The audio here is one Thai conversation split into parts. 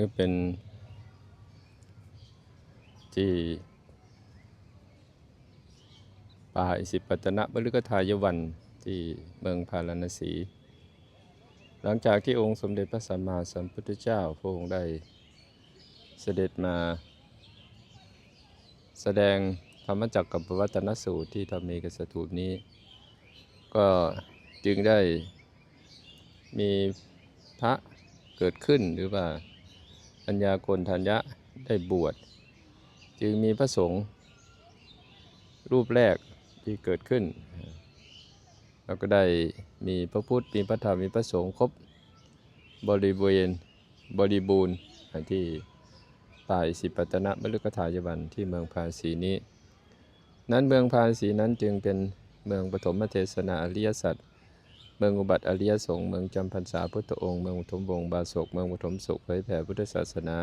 ก็เป็น ที่ป่าอิสิปตนะบริกทายวันที่เมืองพาราณสี หลังจากที่องค์สมเด็จพระสัมมาสัมพุทธเจ้าพระองค์ได้เสด็จมาแสดงธรรมจักรกับวัตนสูตรที่ธรรมีกสถูปนี้ ก็จึงได้มีพระเกิดขึ้นหรือว่า อัญญาโกณทัญญะได้บวช จึงมีพระสงฆ์รูปแรกที่เกิดขึ้นแล้วก็ได้มีพระพุทธมีพระธรรมมีพระสงฆ์ครบบริเวณบริบูรณ์ที่ป่าอิสิปตนะมฤคทายวันที่เมืองพาสีนี้ นั้นเมืองพาสีนั้นจึงเป็นเมืองปฐมเทศนาอริยสัจ เมืองอุบัติอริยสงฆ์เมืองจำพรรษาพุทธองค์ เมืองปฐมวงศ์บาศกเมืองปฐมสุขเผยแผ่พุทธศาสนา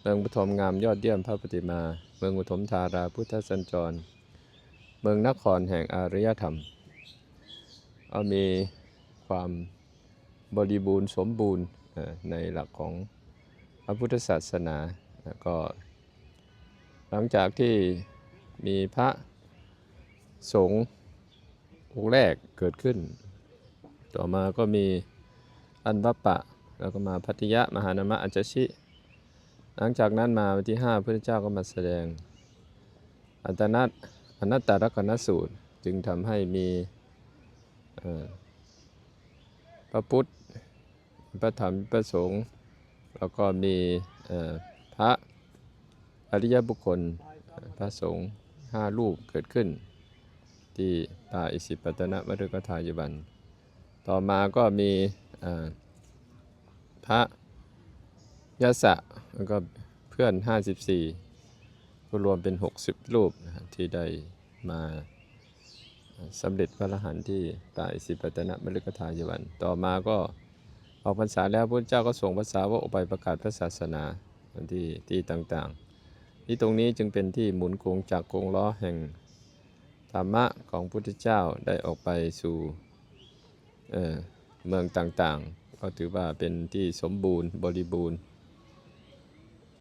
เมืองปฐมงามยอดเยี่ยมพระปฏิมา เมืองปฐมธาราพุทธสัญจร เมืองนครแห่งอารยธรรมเอามีความบริบูรณ์สมบูรณ์ในหลักของพระพุทธศาสนาแล้วก็หลังจากที่มีพระสงฆ์องค์แรกเกิดขึ้น ต่อมาก็มีอันวัปปะ แล้วก็มาพัทยะมหานามะอัจจชิหลังจากนั้นมาวันที่5พระพุทธเจ้าก็มาแสดง อันตนัตอนัตตลกนสูตรจึงทำให้มีพระพุทธ พระธรรมพระสงฆ์แล้วก็มีพระอริยบุคคลพระสงฆ์ห้ารูปเกิดขึ้น ที่ป่าอิสิปตนมฤคทายบัน ต่อมาก็มีพระยศะแล้วก็เพื่อน 54ก็รวมเป็น 60 รูปนะครับที่ได้มาสำเร็จพระอรหันต์ที่ป่าอิสิปตนมฤคทายวัน ต่อมาก็ออกพรรษาแล้วพระพุทธเจ้าก็ส่งภาษาวกออกไปประกาศพระศาสนาที่ที่ต่างๆ ที่ตรงนี้จึงเป็นที่หมุนโคงจากรกงล้อแห่งธรรมะของพระพุทธเจ้าได้ออกไปสู่ เมืองต่างๆ ก็ถือว่าเป็นที่สมบูรณ์บริบูรณ์